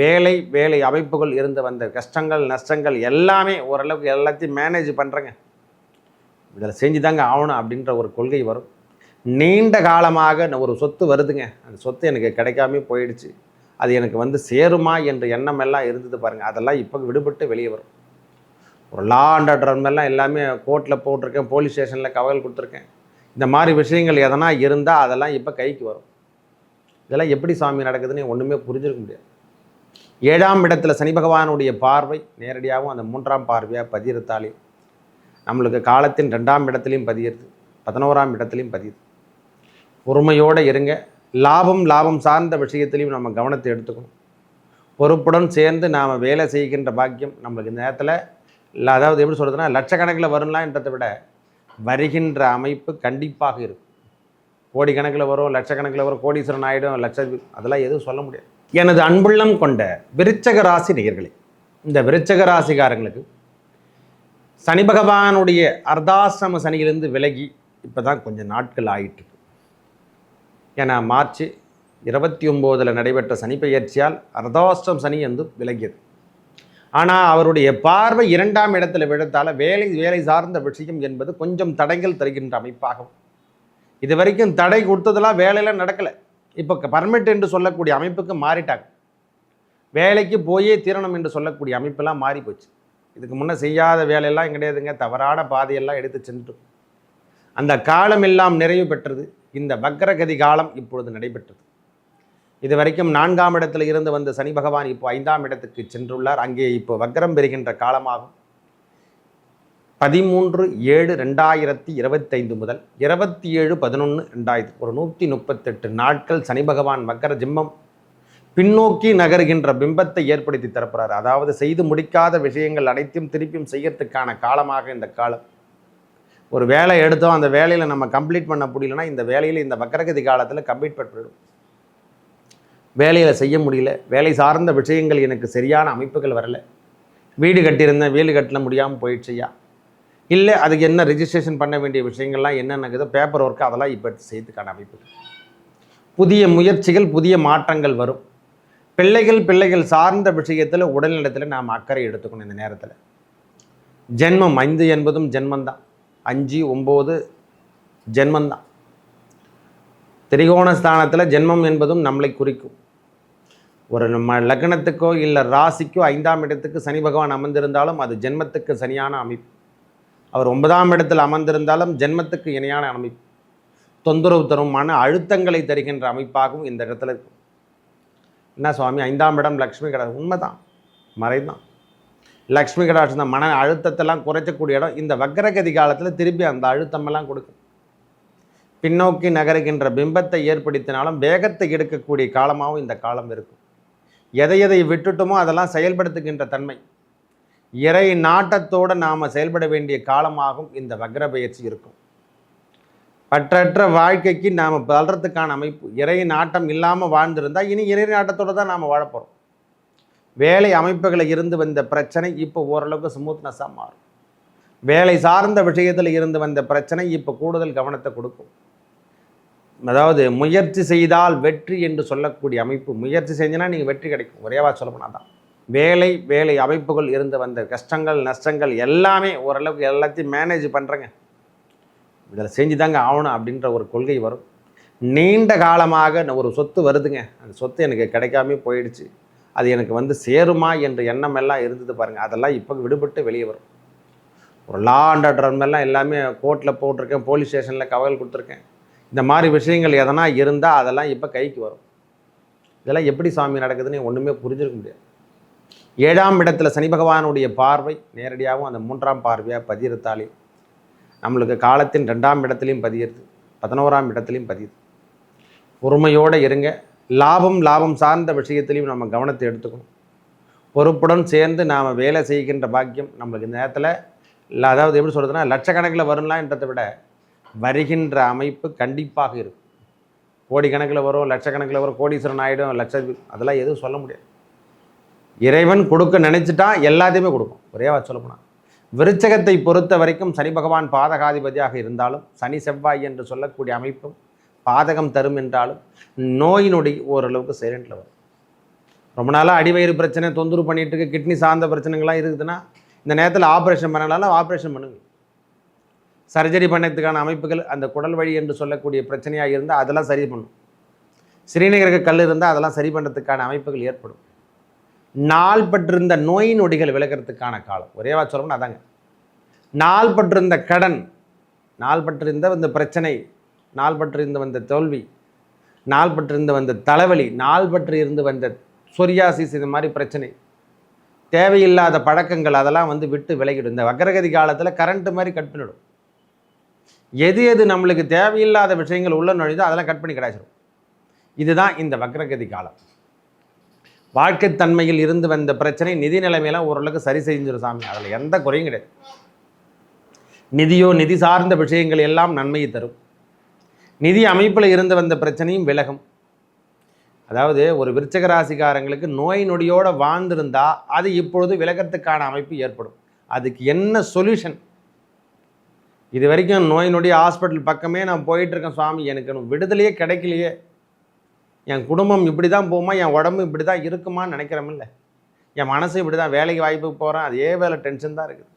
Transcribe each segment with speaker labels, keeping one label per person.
Speaker 1: வேலை வேலை அமைப்புகள் இருந்து வந்த கஷ்டங்கள் நஷ்டங்கள் எல்லாமே ஓரளவுக்கு எல்லாத்தையும் மேனேஜ் பண்ணுறேங்க இதில் செஞ்சு தாங்க ஆகணும் அப்படின்ற ஒரு கொள்கை வரும். நீண்ட காலமாக ஒரு சொத்து வருதுங்க. அந்த சொத்து எனக்கு கிடைக்காம போயிடுச்சு. அது எனக்கு வந்து சேருமா என்ற எண்ணம் எல்லாம் இருந்தது பாருங்கள் அதெல்லாம் இப்போ விடுபட்டு வெளியே வரும். ஒரு லா அண்ட் ஆர்டர் எல்லாம் எல்லாமே கோர்ட்டில் போட்டிருக்கேன் போலீஸ் ஸ்டேஷனில் கவல் கொடுத்துருக்கேன். இந்த மாதிரி விஷயங்கள் எதனா இருந்தால் அதெல்லாம் இப்போ கைக்கு வரும். இதெல்லாம் எப்படி சாமி நடக்குதுன்னு ஒன்றுமே புரிஞ்சிருக்க முடியாது. ஏழாம் இடத்துல சனி பகவானுடைய பார்வை நேரடியாகவும் அந்த மூன்றாம் பார்வையாக பதியறத்தாலே நம்மளுக்கு காலத்தின் ரெண்டாம் இடத்துலையும் பதியிறது பதினோராம் இடத்துலையும் பதியுது பொறுமையோடு இருங்க. லாபம் லாபம் சார்ந்த விஷயத்திலையும் நம்ம கவனத்தை எடுத்துக்கணும். பொறுப்புடன் சேர்ந்து நாம் வேலை செய்கின்ற பாக்கியம் நம்மளுக்கு இந்த நேரத்தில் இல்லை அதாவது எப்படி சொல்கிறதுனா லட்சக்கணக்கில் வரும்லான்றதை விட வருகின்ற அமைப்பு கண்டிப்பாக இருக்கும். கோடிக்கணக்கில் வரும் லட்சக்கணக்கில் வரும் கோடீஸ்வரன் ஆகிடும் லட்ச அதெல்லாம் எதுவும் சொல்ல முடியாது. எனது அன்புள்ளம் கொண்ட விருச்சக ராசி நேயர்களே இந்த விருச்சக ராசிகாரங்களுக்கு சனி பகவானுடைய அர்த்தாசிரம சனியிலிருந்து விலகி இப்போ தான் கொஞ்சம் நாட்கள் ஆயிட்டுருக்கு ஏன்னா மார்ச் இருபத்தி ஒம்போதில் நடைபெற்ற சனி பெயர்ச்சியால் அர்த்தாஷ்டம் சனி வந்து விலகியது. ஆனால் அவருடைய பார்வை இரண்டாம் இடத்துல விழுத்தால் வேலை வேலை சார்ந்த விஷயம் என்பது கொஞ்சம் தடைகள் தருகின்ற அமைப்பாகும் இது வரைக்கும் தடை கொடுத்ததெல்லாம் வேலையெல்லாம் நடக்கலை. இப்போ பர்மிட் என்று சொல்லக்கூடிய அமைப்புக்கு மாறிட்டாங்க. வேலைக்கு போயே தீரணும் என்று சொல்லக்கூடிய அமைப்பெல்லாம் மாறி போச்சு இதுக்கு முன்னே செய்யாத வேலையெல்லாம் கிடையாதுங்க. தவறான பாதையெல்லாம் எடுத்து சென்று அந்த காலம் எல்லாம் நிறைவு பெற்றது. இந்த வக்ரகதி காலம் இப்பொழுது நடைபெற்றது. இது வரைக்கும் நான்காம் இடத்துல இருந்து வந்த சனி பகவான் இப்போ ஐந்தாம் இடத்துக்கு சென்றுள்ளார். அங்கே இப்போ வக்ரம் பெறுகின்ற காலமாகும். பதிமூன்று ஏழு ரெண்டாயிரத்தி இருபத்தைந்து முதல் இருபத்தி ஏழு பதினொன்று ரெண்டாயிரத்தி ஒரு நூற்றி முப்பத்தெட்டு நாட்கள் சனி பகவான் மக்கர ஜிம்மம் பின்னோக்கி நகர்கின்ற பிம்பத்தை ஏற்படுத்தி தரப்படுறார் அதாவது செய்து முடிக்காத விஷயங்கள் அனைத்தையும் திருப்பியும் செய்யறதுக்கான காலமாக இந்த காலம். ஒரு வேலை எடுத்தோம் அந்த வேலையில் நம்ம கம்ப்ளீட் பண்ண முடியலன்னா இந்த வேலையில் இந்த வக்கரகதி காலத்தில் கம்ப்ளீட் பண்ணிவிடும் வேலையில் செய்ய முடியல. வேலை சார்ந்த விஷயங்கள் எனக்கு சரியான அமைப்புகள் வரலை. வீடு கட்டியிருந்தேன் வீடு கட்டல முடியாமல் போயிடுச்சுயா இல்லை அதுக்கு என்ன ரெஜிஸ்ட்ரேஷன் பண்ண வேண்டிய விஷயங்கள்லாம் என்னென்னக்குதோ பேப்பர் ஒர்க்கு அதெல்லாம் இப்போ செய்யறதுக்கான அமைப்பு புதிய முயற்சிகள் புதிய மாற்றங்கள் வரும். பிள்ளைகள் பிள்ளைகள் சார்ந்த விஷயத்தில் உடல்நலத்தில் நாம் அக்கறை எடுத்துக்கணும் இந்த நேரத்தில். ஜென்மம் ஐந்து என்பதும் ஜென்மந்தான் அஞ்சு ஒம்பது ஜென்மந்தான் திரிகோண ஸ்தானத்தில் ஜென்மம் என்பதும் நம்மளை குறிக்கும். ஒரு நம்ம லக்னத்துக்கோ இல்லை ராசிக்கோ ஐந்தாம் இடத்துக்கு சனி பகவான் அமர்ந்திருந்தாலும் அது ஜென்மத்துக்கு சரியான அமைப்பு. அவர் ஒன்பதாம் இடத்தில் அமர்ந்திருந்தாலும் ஜென்மத்துக்கு இணையான அமைப்பு. தொந்தரவு தரும் மன அழுத்தங்களை தருகின்ற அமைப்பாகவும் இந்த இடத்துல இருக்கும். என்ன சுவாமி ஐந்தாம் இடம் லக்ஷ்மி கடை உண்மைதான். மறைதான் லக்ஷ்மி கடாட்சம் தான். மன அழுத்தத்தெல்லாம் குறைச்சக்கூடிய இடம். இந்த வக்கரகதி காலத்தில் திருப்பி அந்த அழுத்தமெல்லாம் கொடுக்கும். பின்னோக்கி நகருகின்ற பிம்பத்தை ஏற்படுத்தினாலும் வேகத்தை எடுக்கக்கூடிய காலமாகவும் இந்த காலம் இருக்கும். எதை எதை விட்டுட்டோமோ அதெல்லாம் செயல்படுத்துகின்ற தன்மை. இறை நாட்டத்தோடு நாம் செயல்பட வேண்டிய காலமாகவும் இந்த வக்ர பயிற்சி இருக்கும். பற்றற்ற வாழ்க்கைக்கு நாம் வளர்கிறதுக்கான அமைப்பு இறை நாட்டம் இல்லாமல் வாழ்ந்திருந்தால் இனி இறை நாட்டத்தோடு தான் நாம் வாழப்போகிறோம் வேலை அமைப்புகளை இருந்து வந்த பிரச்சனை இப்போ ஓரளவுக்கு ஸ்மூத்னஸாக மாறும். வேலை சார்ந்த விஷயத்தில் இருந்து வந்த பிரச்சனை இப்போ கூடுதல் கவனத்தை கொடுக்கும். அதாவது முயற்சி செய்தால் வெற்றி என்று சொல்லக்கூடிய அமைப்பு. முயற்சி செஞ்சினா நீங்கள் வெற்றி கிடைக்கும். ஒரேவா சொல்லப்போனால் தான். வேலை வேலை அமைப்புகள் இருந்து வந்த கஷ்டங்கள் நஷ்டங்கள் எல்லாமே ஓரளவுக்கு எல்லாத்தையும் மேனேஜ் பண்ணுறேங்க இதில் செஞ்சு தாங்க ஆகணும் அப்படின்ற ஒரு கொள்கை வரும். நீண்ட காலமாக ஒரு சொத்து வருதுங்க. அந்த சொத்து எனக்கு கிடைக்காம போயிடுச்சு. அது எனக்கு வந்து சேருமா என்ற எண்ணம் எல்லாம் இருந்தது பாருங்கள் அதெல்லாம் இப்போ விடுபட்டு வெளியே வரும். ஒரு லா அண்ட் எல்லாம் எல்லாமே கோர்ட்டில் போட்டிருக்கேன் போலீஸ் ஸ்டேஷனில் கவல் கொடுத்துருக்கேன். இந்த மாதிரி விஷயங்கள் எதனா இருந்தால் அதெல்லாம் இப்போ கைக்கு வரும். இதெல்லாம் எப்படி சாமி நடக்குதுன்னு ஒன்றுமே புரிஞ்சிருக்க முடியாது. ஏழாம் இடத்துல சனி பகவானுடைய பார்வை நேரடியாகவும் அந்த மூன்றாம் பார்வையாக பதியறத்தாலே நம்மளுக்கு காலத்தின் ரெண்டாம் இடத்துலையும் பதியிறது பதினோராம் இடத்துலையும் பதியுது பொறுமையோடு இருங்க. லாபம் லாபம் சார்ந்த விஷயத்திலையும் நம்ம கவனத்தை எடுத்துக்கணும். பொறுப்புடன் சேர்ந்து நாம் வேலை செய்கின்ற பாக்கியம் நம்மளுக்கு இந்த நேரத்தில் இல்லை அதாவது எப்படி சொல்கிறதுனா லட்சக்கணக்கில் வரும்லான்றதை விட வருகின்ற அமைப்பு கண்டிப்பாக இருக்கும். கோடிக்கணக்கில் வரும் லட்சக்கணக்கில் வரும் கோடீஸ்வரன் ஆகிடும் லட்ச அதெல்லாம் எதுவும் சொல்ல முடியாது. இறைவன் கொடுக்க நினைச்சிட்டா எல்லாத்தையுமே கொடுக்கும். ஒரே சொல்லப்போனால் விருச்சகத்தை பொறுத்த வரைக்கும் சனி பகவான் பாதகாதிபதியாக இருந்தாலும் சனி செவ்வாய் என்று சொல்லக்கூடிய அமைப்பும் பாதகம் தரும் என்றாலும் நோயினுடைய ஓரளவுக்கு சைலண்டில் வரும். ரொம்ப நாளாக அடிவயிறு பிரச்சனை தொந்தரவு பண்ணிட்டு இருக்கு கிட்னி சார்ந்த பிரச்சனைகள்லாம் இருக்குதுன்னா இந்த நேரத்தில் ஆப்ரேஷன் பண்ணலாம் ஆப்ரேஷன் பண்ணுங்க சர்ஜரி பண்ணதுக்கான அமைப்புகள் அந்த குடல் வழி என்று சொல்லக்கூடிய பிரச்சனையாக இருந்தால் அதெல்லாம் சரி பண்ணும். சிறுநீரக கல் இருந்தால் அதெல்லாம் சரி பண்ணுறதுக்கான அமைப்புகள் ஏற்படும். நாள் பற்றிருந்த நோய் நொடிகள் விலகிறதுக்கான காலம். ஒரே வா சொல்லணும்னா அதாங்க. நாள் பற்றிருந்த கடன் நாள் பற்றிருந்த இந்த பிரச்சனை நாள்பட்டிருந்து வந்த தோல்வி நாள்பட்டிருந்து வந்த தலைவலி நாள் இருந்து வந்த சொரியாசிஸ் இது மாதிரி பிரச்சனை தேவையில்லாத பழக்கங்கள் அதெல்லாம் வந்து விட்டு விலகிடும். இந்த வக்கரகதி காலத்தில் கரண்ட்டு மாதிரி கட் பண்ணிடும். எது எது நம்மளுக்கு தேவையில்லாத விஷயங்கள் உள்ள நுழைதோ அதெல்லாம் கட் பண்ணி கிடைச்சிடும் இதுதான் இந்த வக்கரகதி காலம். வாழ்க்கை தன்மையில் இருந்து வந்த பிரச்சனை நிதி நிலைமையெல்லாம் ஓரளவுக்கு சரி செஞ்சிடும் சாமி. அதில் எந்த குறையும் கிடையாது. நிதியோ நிதி சார்ந்த விஷயங்கள் எல்லாம் நன்மையை தரும். நிதி அமைப்பில் இருந்து வந்த பிரச்சனையும் விலகும். அதாவது ஒரு விருச்சக ராசிக்காரங்களுக்கு நோய் நொடியோடு வாழ்ந்திருந்தா அது இப்பொழுது விலகத்துக்கான அமைப்பு ஏற்படும். அதுக்கு என்ன சொல்யூஷன் இது வரைக்கும் நோய் நொடி ஹாஸ்பிட்டல் பக்கமே நான் போயிட்டுருக்கேன் சுவாமி எனக்கு விடுதலையே கிடைக்கலையே. என் குடும்பம் இப்படி தான் போகுமா? என் உடம்பு இப்படி தான் இருக்குமான்னு நினைக்கிறமில்ல என் மனசு இப்படி தான் வேலைக்கு வாய்ப்புக்கு போகிறேன் அதே வேலை டென்ஷன் தான் இருக்குது.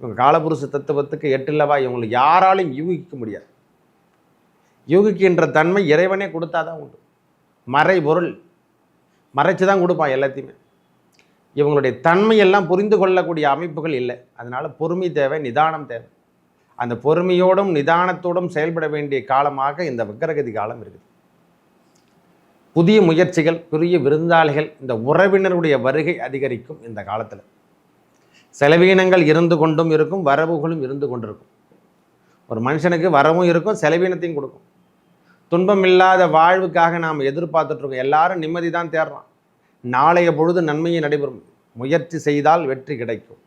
Speaker 1: இவங்க காலபுருஷ தத்துவத்துக்கு எட்டில்லவா இவங்களுக்கு யாராலையும் யூகிக்க முடியாது. யூகிக்கின்ற தன்மை இறைவனே கொடுத்தா தான் உண்டு. மறை பொருள் மறைச்சு தான் கொடுப்பான் எல்லாத்தையுமே. இவங்களுடைய தன்மையெல்லாம் புரிந்து கொள்ளக்கூடிய அமைப்புகள் இல்லை. அதனால் பொறுமை தேவை நிதானம் தேவை. அந்த பொறுமையோடும் நிதானத்தோடும் செயல்பட வேண்டிய காலமாக இந்த வக்கரகதி காலம் இருக்குது. புதிய முயற்சிகள் பெரிய விருந்தாளிகள் இந்த உறவினருடைய வருகை அதிகரிக்கும் இந்த காலத்தில். செலவீனங்கள் இருந்து கொண்டும் இருக்கும் வரவுகளும் இருந்து கொண்டிருக்கும். ஒரு மனுஷனுக்கு வரவும் இருக்கும் செலவீனத்தையும் கொடுக்கும். துன்பம் இல்லாத வாழ்வுக்காக நாம் எதிர்பார்த்துட்ருக்கோம் எல்லாரும் நிம்மதி தான் தேடுறோம் நாளைய பொழுது நன்மையை நடைபெறும். முயற்சி செய்தால் வெற்றி கிடைக்கும்.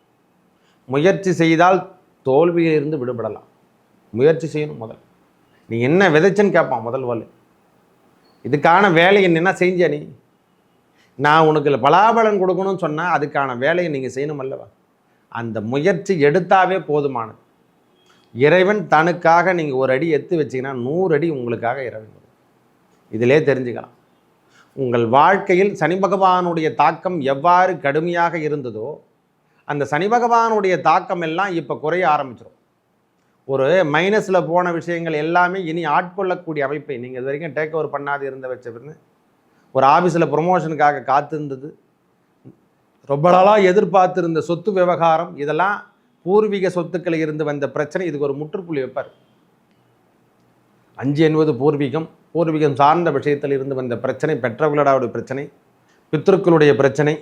Speaker 1: முயற்சி செய்தால் தோல்வியிலிருந்து விடுபடலாம். முயற்சி செய்யணும் முதல். நீ என்ன விதைச்சுன்னு கேட்பான் முதல் வலு இதுக்கான வேலை என்னென்னா செஞ்ச நீ. நான் உனக்கு பலாபலன் கொடுக்கணும்னு சொன்னால் அதுக்கான வேலையை நீங்கள் செய்யணும் அல்லவா? அந்த முயற்சி எடுத்தாவே போதுமானது. இறைவன் தனக்காக நீங்கள் ஒரு அடி எடுத்து வச்சிங்கன்னா நூறு அடி உங்களுக்காக இறைவன் இதிலே தெரிஞ்சுக்கலாம். உங்கள் வாழ்க்கையில் சனி பகவானுடைய தாக்கம் எவ்வாறு கடுமையாக இருந்ததோ அந்த சனி பகவானுடைய தாக்கம் எல்லாம் இப்போ குறைய ஆரம்பிச்சிடும் ஒரு மைனஸில் போன விஷயங்கள் எல்லாமே இனி ஆட்கொள்ளக்கூடிய அமைப்பை நீங்கள் இது வரைக்கும் டேக் ஓவர் பண்ணாது இருந்த வச்ச ஒரு ஆஃபீஸில் ப்ரொமோஷனுக்காக காத்திருந்தது. ரொம்ப நாளாக எதிர்பார்த்துருந்த சொத்து விவகாரம் இதெல்லாம் பூர்வீக சொத்துக்களில் இருந்து வந்த பிரச்சனை இதுக்கு ஒரு முற்றுப்புள்ளி வைப்பார். அஞ்சு என்பது பூர்வீகம் பூர்வீகம் சார்ந்த விஷயத்தில் இருந்து வந்த பிரச்சனை பெற்றவர்களோட பிரச்சனை பித்ருக்களுடைய பிரச்சனை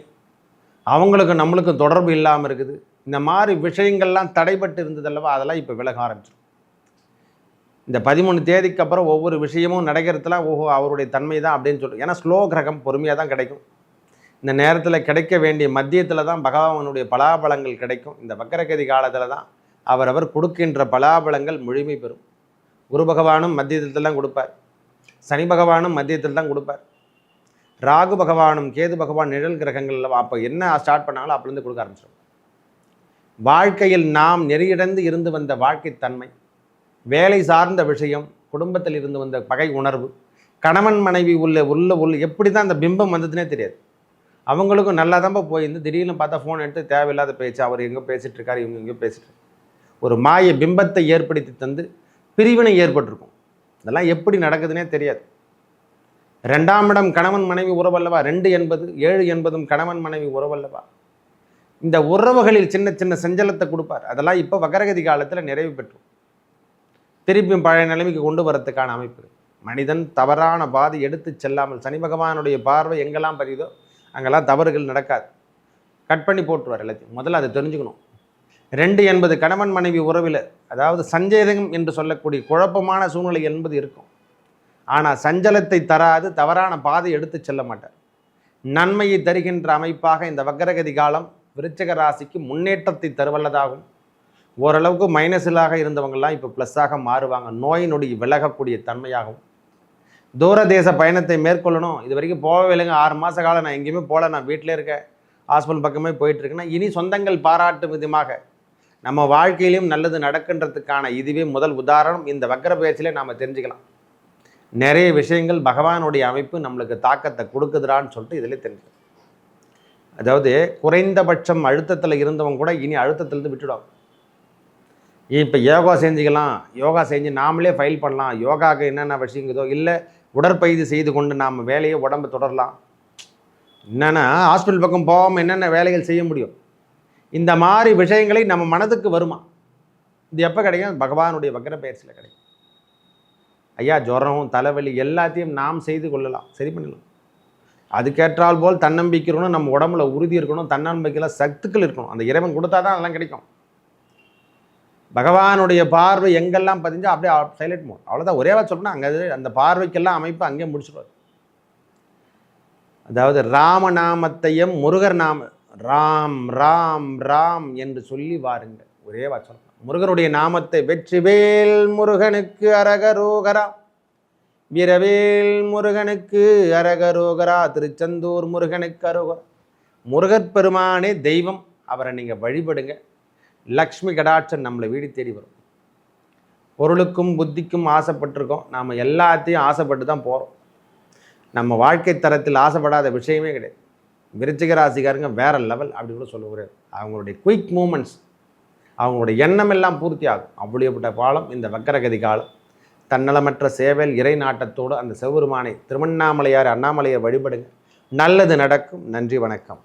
Speaker 1: அவங்களுக்கும் நம்மளுக்கும் தொடர்பு இல்லாமல் இருக்குது. இந்த மாதிரி விஷயங்கள்லாம் தடைபட்டு இருந்ததல்லவா அதெல்லாம் இப்போ விலக ஆரம்பிச்சிடும் இந்த பதிமூணு தேதிக்கு அப்புறம் ஒவ்வொரு விஷயமும் நடக்கிறதுலாம் ஓஹோ அவருடைய தன்மை தான் அப்படின்னு சொல்லி. ஏன்னா ஸ்லோ கிரகம் பொறுமையாக தான் கிடைக்கும். இந்த நேரத்தில் கிடைக்க வேண்டிய மத்தியத்தில் தான் பகவானுடைய பலாபலங்கள் கிடைக்கும். இந்த வக்கரகதி காலத்தில் தான் அவரவர் கொடுக்கின்ற பலாபலங்கள் முழுமை பெறும். குரு பகவானும் மத்தியத்தில் தான் கொடுப்பார். சனி பகவானும் மத்தியத்தில் தான் கொடுப்பார். ராகு பகவானும் கேது பகவான் நிழல் கிரகங்கள் அப்போ என்ன ஸ்டார்ட் பண்ணாலும் அப்போலேருந்து கொடுக்க ஆரம்பிச்சிடும் வாழ்க்கையில் நாம் நெறியிடந்து இருந்து வந்த வாழ்க்கை தன்மை வேலை சார்ந்த விஷயம் குடும்பத்தில் இருந்து வந்த பகை உணர்வு கணவன் மனைவி உள்ள உள்ள உள்ள எப்படி தான் அந்த பிம்பம் வந்ததுனே தெரியாது. அவங்களுக்கும் நல்லா தான் போயிருந்து திடீர்னு பார்த்தா ஃபோன் எடுத்து தேவையில்லாத பேச்சு அவர் எங்கே பேசிகிட்டு இருக்காரு இவங்க எங்கேயோ பேசிட்டு ஒரு மாய பிம்பத்தை ஏற்படுத்தி தந்து பிரிவினை ஏற்பட்டிருக்கும். இதெல்லாம் எப்படி நடக்குதுன்னே தெரியாது. ரெண்டாம் இடம் கணவன் மனைவி உறவல்லவா ரெண்டு என்பது ஏழு என்பதும் கணவன் மனைவி உறவல்லவா இந்த உறவுகளில் சின்ன சின்ன செஞ்சலத்தை கொடுப்பார். அதெல்லாம் இப்போ வகரகதி காலத்தில் நிறைவு பெற்றும். திருப்பியும் பழைய நிலைமைக்கு கொண்டு வரத்துக்கான அமைப்பு. மனிதன் தவறான பாதை எடுத்து செல்லாமல் சனி பகவானுடைய பார்வை எங்கெல்லாம் பதியுதோ அங்கெல்லாம் தவறுகள் நடக்காது. கட் பண்ணி போட்டுருவார் எல்லாத்தையும். முதல்ல அதை தெரிஞ்சுக்கணும். ரெண்டு என்பது கணவன் மனைவி உறவில் அதாவது சஞ்சேதம் என்று சொல்லக்கூடிய குழப்பமான சூழ்நிலை என்பது இருக்கும். ஆனால் சஞ்சலத்தை தராது தவறான பாதை எடுத்து செல்ல மாட்டார். நன்மையை தருகின்ற அமைப்பாக இந்த வக்கரகதி காலம் விருச்சக ராசிக்கு முன்னேற்றத்தை தருவல்லதாகும். ஓரளவுக்கு மைனஸிலாக இருந்தவங்கெல்லாம் இப்போ ப்ளஸ்ஸாக மாறுவாங்க. நோய் நொடி விலகக்கூடிய தூர தேச பயணத்தை மேற்கொள்ளணும். இது வரைக்கும் போகவே இல்லைங்க. ஆறு மாத காலம் நான் எங்கேயுமே போகல. நான் வீட்டிலே இருக்கேன். ஹாஸ்பிட்டல் பக்கமே போயிட்டுருக்கேன்னா இனி சொந்தங்கள் பாராட்டும் விதமாக நம்ம வாழ்க்கையிலையும் நல்லது நடக்கின்றதுக்கான இதுவே முதல் உதாரணம். இந்த வக்கர பயிற்சியிலே நாம் தெரிஞ்சுக்கலாம். நிறைய விஷயங்கள் பகவானுடைய அமைப்பு நம்மளுக்கு தாக்கத்தை கொடுக்குதுடான்னு சொல்லிட்டு இதில் தெரிஞ்சுக்கலாம். அதாவது குறைந்தபட்சம் அழுத்தத்தில் இருந்தவங்க கூட இனி அழுத்தத்திலேருந்து விட்டுடும். இப்போ யோகா செஞ்சுக்கலாம். யோகா செஞ்சு நாமளே ஃபைல் பண்ணலாம். யோகாவுக்கு என்னென்ன விஷயங்குதோ இல்லை உடற்பயிற்சி செய்து கொண்டு நாம் வேலையை உடம்பு தொடரலாம். என்னென்னா ஹாஸ்பிட்டல் பக்கம் போகாமல் என்னென்ன வேலைகள் செய்ய முடியும்? இந்த மாதிரி விஷயங்களை நம்ம மனதுக்கு வருமா? இது எப்போ கிடைக்கும்? பகவானுடைய வக்கர பயிற்சியில் கிடைக்கும். ஐயா ஜுரம் தலைவலி எல்லாத்தையும் நாம் செய்து கொள்ளலாம். சரி பண்ணலாம். அதுக்கேற்றால் போல் தன்னம்பிக்கை இருக்கணும் நம்ம உடம்புல உறுதி இருக்கணும் தன்னம்பிக்கையில் சத்துக்கள் இருக்கணும். அந்த இறைவன் கொடுத்தா தான் அதெல்லாம் கிடைக்கும். பகவானுடைய பார்வை எங்கெல்லாம் பதிஞ்சோ அப்படியே சைலண்ட் மோட் அவ்வளோதான் ஒரே வார்த்தை சொல்லணும் அங்கே அந்த பார்வைக்கெல்லாம் அமைப்பு அங்கேயே முடிச்சுடுவார் அதாவது ராமநாமத்தையும் முருகர் நாம ராம் ராம் ராம் என்று சொல்லி வாருங்கள். ஒரே வார்த்தை முருகனுடைய நாமத்தை வெற்றிவேல் முருகனுக்கு அரகரோகரா. வீரவேல் முருகனுக்கு அரகரோகரா திருச்செந்தூர் முருகனுக்கு அரோகரா. முருகர் பெருமானே தெய்வம். அவரை நீங்கள் வழிபடுங்க. லக்ஷ்மி கடாட்சன் நம்மளை வீடு தேடி வரும். பொருளுக்கும் புத்திக்கும் ஆசைப்பட்டிருக்கோம். நாம் எல்லாத்தையும் ஆசைப்பட்டு தான் போகிறோம் நம்ம வாழ்க்கை தரத்தில் ஆசைப்படாத விஷயமே கிடையாது. விருச்சிக ராசிக்காரங்க வேற லெவல் அப்படி கூட சொல்ல முடியாது அவங்களுடைய குயிக் மூமெண்ட்ஸ் அவங்களுடைய எண்ணம் எல்லாம் பூர்த்தி ஆகும். அப்படியேப்பட்ட காலம் இந்த வக்கரகதி காலம். தன்னலமற்ற சேவல் இறை நாட்டத்தோடு அந்த சிவபெருமானை திருவண்ணாமலையார் அண்ணாமலையை வழிபடுங்க. நல்லது நடக்கும். நன்றி வணக்கம்.